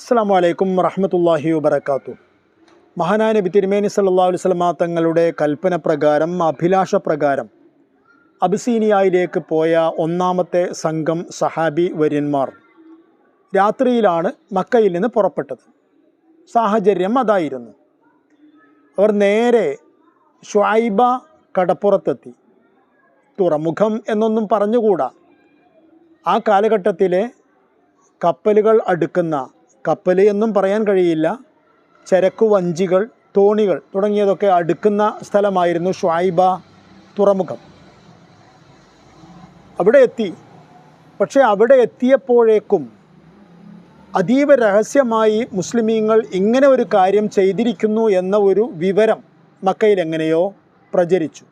അസ്സാം വലൈക്കും വറഹമത്തല്ലാഹി വബർക്കാത്തു മഹാനായ നബി തിരുമേനി സല്ലാ വസ്ലമ തങ്ങളുടെ കൽപ്പന പ്രകാരം അഭിലാഷ പ്രകാരം അബിസീനിയയിലേക്ക് പോയ ഒന്നാമത്തെ സംഘം സഹാബി വര്യന്മാർ രാത്രിയിലാണ് മക്കയിൽ നിന്ന് പുറപ്പെട്ടത്. സാഹചര്യം അതായിരുന്നു. അവർ നേരെ ഷായിബ കടപ്പുറത്തെത്തി. തുറമുഖം എന്നൊന്നും പറഞ്ഞുകൂടാ. ആ കാലഘട്ടത്തിലെ കപ്പലുകൾ അടുക്കുന്ന കപ്പൽ എന്നും പറയാൻ കഴിയില്ല. ചരക്കു വഞ്ചികൾ തോണികൾ തുടങ്ങിയതൊക്കെ അടുക്കുന്ന സ്ഥലമായിരുന്നു ഷ്വായിബ തുറമുഖം. അവിടെ എത്തി. പക്ഷേ അവിടെ എത്തിയപ്പോഴേക്കും അതീവ രഹസ്യമായി മുസ്ലിമീങ്ങൾ ഇങ്ങനെ ഒരു കാര്യം ചെയ്തിരിക്കുന്നു എന്ന ഒരു വിവരം മക്കയിൽ എങ്ങനെയോ പ്രചരിച്ചു.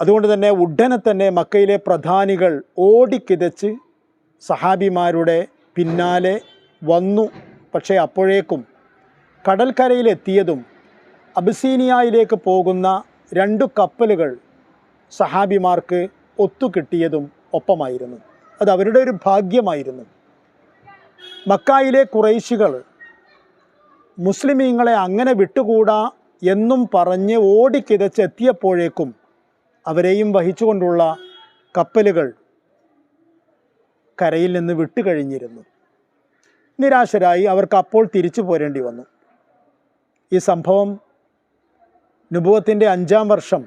അതുകൊണ്ട് തന്നെ ഉടനെ തന്നെ മക്കയിലെ പ്രധാനികൾ ഓടിക്കിതച്ച് സഹാബിമാരുടെ പിന്നാലെ വന്നു. പക്ഷേ അപ്പോഴേക്കും കടൽക്കരയിലെത്തിയതും അബിസീനിയയിലേക്ക് പോകുന്ന രണ്ടു കപ്പലുകൾ സഹാബിമാർക്ക് ഒത്തുകിട്ടിയതും ഒപ്പമായിരുന്നു. അത് അവരുടെ ഒരു ഭാഗ്യമായിരുന്നു. മക്കായിലെ കുറൈശികൾ മുസ്ലിമീങ്ങളെ അങ്ങനെ വിട്ടുകൂടാ എന്നും പറഞ്ഞ് ഓടിക്കിതച്ചെത്തിയപ്പോഴേക്കും അവരെയും വഹിച്ചുകൊണ്ടുള്ള കപ്പലുകൾ കരയിൽ നിന്ന് വിട്ടുകഴിഞ്ഞിരുന്നു. നിരാശരായി അവർക്ക് അപ്പോൾ തിരിച്ചു പോരേണ്ടി വന്നു. ഈ സംഭവം നുഭവത്തിന്റെ അഞ്ചാം വർഷം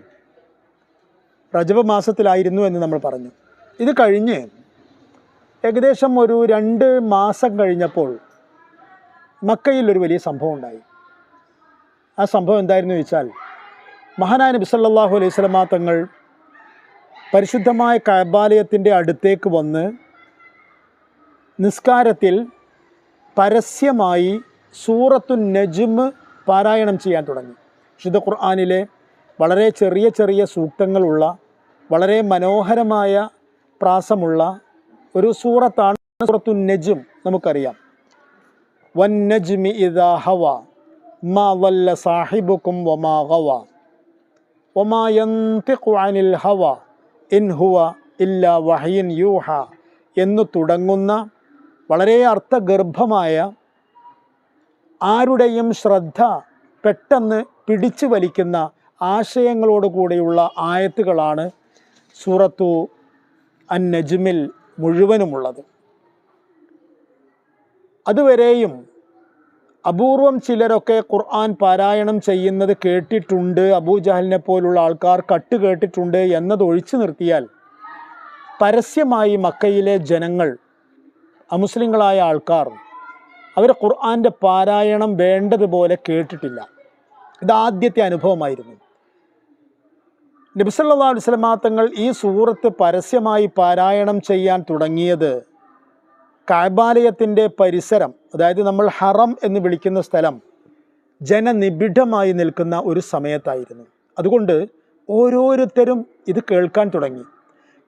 റജബ് മാസത്തിലായിരുന്നു എന്ന് നമ്മൾ പറഞ്ഞു. ഇത് കഴിഞ്ഞ് ഏകദേശം ഒരു രണ്ട് മാസം കഴിഞ്ഞപ്പോൾ മക്കയിൽ ഒരു വലിയ സംഭവം ഉണ്ടായി. ആ സംഭവം എന്തായിരുന്നു ചോദിച്ചാൽ മഹാനായ നബി സല്ലല്ലാഹു അലൈഹി സ്വലമാ തങ്ങൾ പരിശുദ്ധമായ കബാലയത്തിന്റെ അടുത്തേക്ക് വന്ന് നിസ്കാരത്തിൽ പരസ്യമായി സൂറത്തു നജ്മ് പാരായണം ചെയ്യാൻ തുടങ്ങി. വിശുദ്ധ ഖുർആാനിലെ വളരെ ചെറിയ ചെറിയ സൂക്തങ്ങളുള്ള വളരെ മനോഹരമായ പ്രാസമുള്ള ഒരു സൂറത്താണ് സൂറത്തു നജ്ം നമുക്കറിയാം. വൻ നജ്മി ഇദാ ഹവ മാ വല്ല സാഹിബുക്കും വമാ ഹവ വമാ യന്തിഖു അനിൽ ഹവ ഇൻ ഹുവ ഇല്ല വഹയിൻ യൂഹ എന്നു തുടങ്ങുന്ന വളരെ അർത്ഥഗർഭമായ ആരുടെയും ശ്രദ്ധ പെട്ടെന്ന് പിടിച്ചു വലിക്കുന്ന ആശയങ്ങളോട് കൂടിയുള്ള ആയത്തുകളാണ് സൂറത്തു അൻ നജ്മിൽ മുഴുവനുമുള്ളത്. അതുവരെയും അപൂർവം ചിലരൊക്കെ ഖുർആൻ പാരായണം ചെയ്യുന്നത് കേട്ടിട്ടുണ്ട് അബൂജഹലിനെ പോലുള്ള ആൾക്കാർ കട്ട് കേട്ടിട്ടുണ്ട് എന്നത് ഒഴിച്ചു നിർത്തിയാൽ പരസ്യമായി മക്കയിലെ ജനങ്ങൾ അമുസ്ലിങ്ങളായ ആൾക്കാർ അവർ ഖുർആാന്റെ പാരായണം വേണ്ടതുപോലെ കേട്ടിട്ടില്ല. ഇത് ആദ്യത്തെ അനുഭവമായിരുന്നു നബിസല്ലാ വസ്ലമാ തങ്ങൾ ഈ സൂറത്ത് പരസ്യമായി പാരായണം ചെയ്യാൻ തുടങ്ങിയത് കാബാലയത്തിന്റെ പരിസരം അതായത് നമ്മൾ ഹറം എന്ന് വിളിക്കുന്ന സ്ഥലം ജനനിബിഡമായി നിൽക്കുന്ന ഒരു സമയത്തായിരുന്നു. അതുകൊണ്ട് ഓരോരുത്തരും ഇത് കേൾക്കാൻ തുടങ്ങി.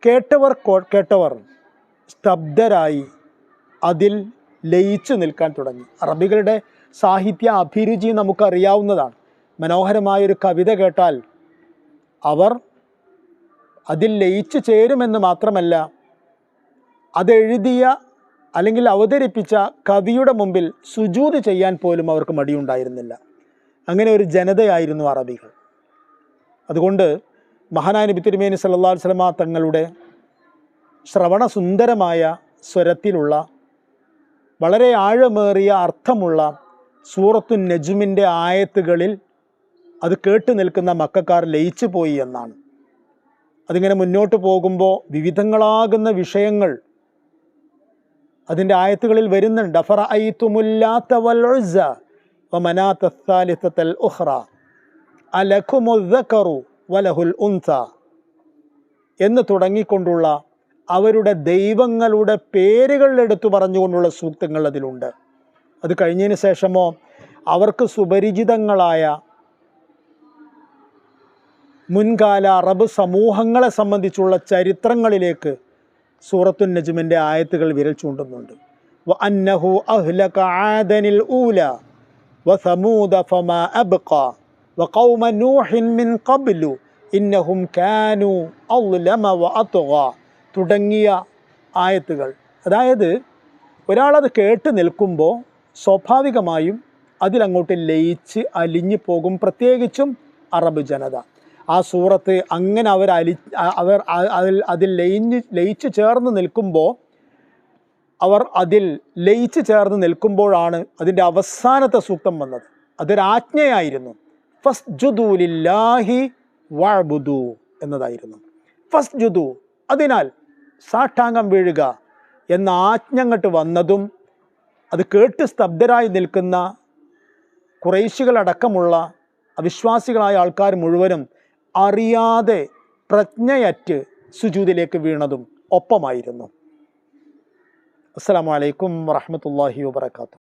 കേട്ടവർ കേട്ടവർ സ്തബ്ധരായി. അതിൽ ലയിച്ചു നിൽക്കാൻ തുടങ്ങി. അറബികളുടെ സാഹിത്യ അഭിരുചി നമുക്കറിയാവുന്നതാണ്. മനോഹരമായൊരു കവിത കേട്ടാൽ അവർ അതിൽ ലയിച്ചു ചേരുമെന്ന് മാത്രമല്ല അതെഴുതിയ അല്ലെങ്കിൽ അവതരിപ്പിച്ച കവിയുടെ മുമ്പിൽ സുജൂത് ചെയ്യാൻ പോലും അവർക്ക് മടിയുണ്ടായിരുന്നില്ല. അങ്ങനെ ഒരു ജനതയായിരുന്നു അറബികൾ. അതുകൊണ്ട് മഹാനായ നബി തിരുമേനി സല്ലാ അലൈഹി വസല്ലമ തങ്ങളുടെ ശ്രവണസുന്ദരമായ സ്വരത്തിലുള്ള വളരെ ആഴമേറിയ അർത്ഥമുള്ള സൂറത്തു നജുമിന്റെ ആയത്തുകളിൽ അത് കേട്ടു നിൽക്കുന്ന മക്കാർ ലയിച്ചു പോയി എന്നാണ്. അതിങ്ങനെ മുന്നോട്ട് പോകുമ്പോൾ വിവിധങ്ങളാകുന്ന വിഷയങ്ങൾ അതിന്റെ ആയത്തുകളിൽ വരുന്നുണ്ട്. അഫറ ഐത്തുമുല്ലാത്ത വൽസ വമനാത്തൽ ഉഹ്റ അലഖുമുദ്ദറു വലഹുൽ ഉൻസ എന്ന് തുടങ്ങിക്കൊണ്ടുള്ള അവരുടെ ദൈവങ്ങളുടെ പേരുകൾ എടുത്തു പറഞ്ഞുകൊണ്ടുള്ള സൂക്തങ്ങൾ അതിലുണ്ട് അത് കഴിഞ്ഞതിന് ശേഷമോ അവർക്ക് സുപരിചിതങ്ങളായ മുൻകാല അറബ് സമൂഹങ്ങളെ സംബന്ധിച്ചുള്ള ചരിത്രങ്ങളിലേക്ക് സൂറത്തു നജ്മിൻ്റെ ആയത്തുകൾ വിരൽ ചൂണ്ടുന്നുണ്ട് وأنه أهلك عادا الأولى وثمود فما أبقى وقوم نوح من قبل إنهم كانوا أظلم وأطغى തുടങ്ങിയ ആയത്തുകൾ. അതായത് ഒരാളത് കേട്ട് നിൽക്കുമ്പോൾ സ്വാഭാവികമായും അതിലങ്ങോട്ട് ലയിച്ച് അലിഞ്ഞു പോകും. പ്രത്യേകിച്ചും അറബ് ജനത. ആ സൂറത്ത് അങ്ങനെ അവർ അലി അവർ അതിൽ അതിൽ ലയിഞ്ഞ് ലയിച്ച് ചേർന്ന് നിൽക്കുമ്പോൾ അവർ അതിൽ ലയിച്ച് ചേർന്ന് നിൽക്കുമ്പോഴാണ് അതിന്റെ അവസാനത്തെ സൂക്തം വന്നത്. അതൊരാജ്ഞയായിരുന്നു. ഫസ്റ്റ് ജുദൂലില്ലാഹി വാബുദു എന്നതായിരുന്നു. ഫസ്റ്റ് ജുദു അതിനാൽ സാഷ്ടാംഗം വീഴുക എന്ന ആജ്ഞ അങ്ങോട്ട് വന്നതും അത് കേട്ട് സ്തബ്ധരായി നിൽക്കുന്ന കുറേശികളടക്കമുള്ള അവിശ്വാസികളായ ആൾക്കാർ മുഴുവനും അറിയാതെ പ്രജ്ഞയറ്റ് സുജൂതിലേക്ക് വീണതും ഒപ്പമായിരുന്നു. അസ്സാം വലൈക്കും വറഹ്മത്തുള്ളാഹി വബറകാതുഹു.